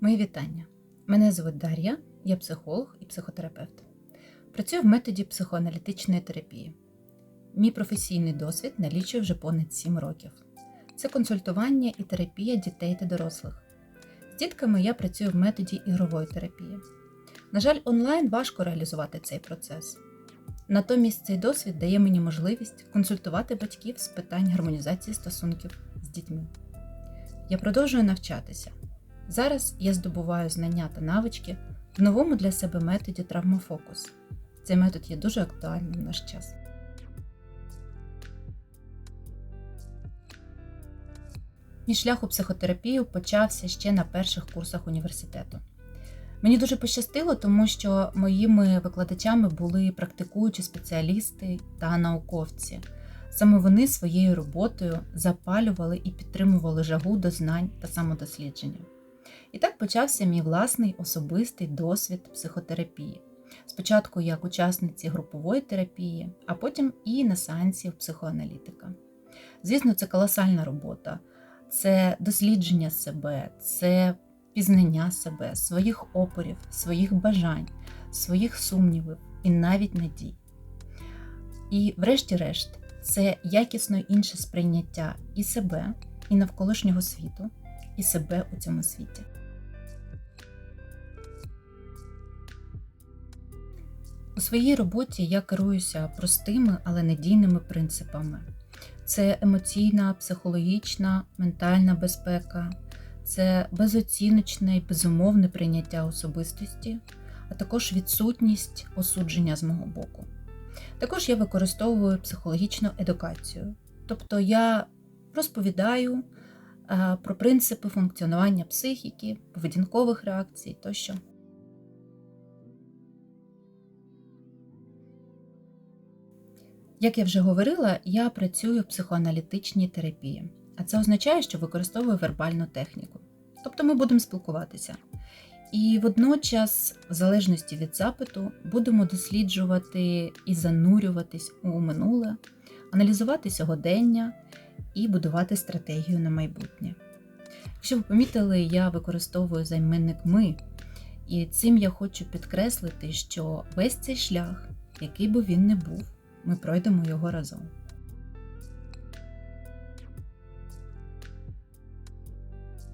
Мої вітання. Мене звуть Дар'я, я психолог і психотерапевт. Працюю в методі психоаналітичної терапії. Мій професійний досвід налічує вже понад 7 років. Це консультування і терапія дітей та дорослих. З дітками я працюю в методі ігрової терапії. На жаль, онлайн важко реалізувати цей процес. Натомість цей досвід дає мені можливість консультувати батьків з питань гармонізації стосунків з дітьми. Я продовжую навчатися. Зараз я здобуваю знання та навички в новому для себе методі травмофокус. Цей метод є дуже актуальним в наш час. Мій шлях у психотерапію почався ще на перших курсах університету. Мені дуже пощастило, тому що моїми викладачами були практикуючі спеціалісти та науковці. Саме вони своєю роботою запалювали і підтримували жагу до знань та самодослідження. І так почався мій власний особистий досвід психотерапії. Спочатку як учасниці групової терапії, а потім і на сеансі психоаналітика. Звісно, це колосальна робота, це дослідження себе, це пізнання себе, своїх опорів, своїх бажань, своїх сумнівів і навіть надій. І, врешті-решт, це якісно інше сприйняття і себе, і навколишнього світу, і себе у цьому світі. У своїй роботі я керуюся простими, але надійними принципами. Це емоційна, психологічна, ментальна безпека, це безоціночне і безумовне прийняття особистості, а також відсутність осудження з мого боку. Також я використовую психологічну едукацію, тобто я розповідаю е, про принципи функціонування психіки, поведінкових реакцій тощо. Як я вже говорила, я працюю в психоаналітичній терапії, а це означає, що використовую вербальну техніку. Тобто ми будемо спілкуватися. І водночас, в залежності від запиту, будемо досліджувати і занурюватись у минуле, аналізувати сьогодення і будувати стратегію на майбутнє. Якщо ви помітили, я використовую займенник ми, і цим я хочу підкреслити, що весь цей шлях, який би він не був, ми пройдемо його разом.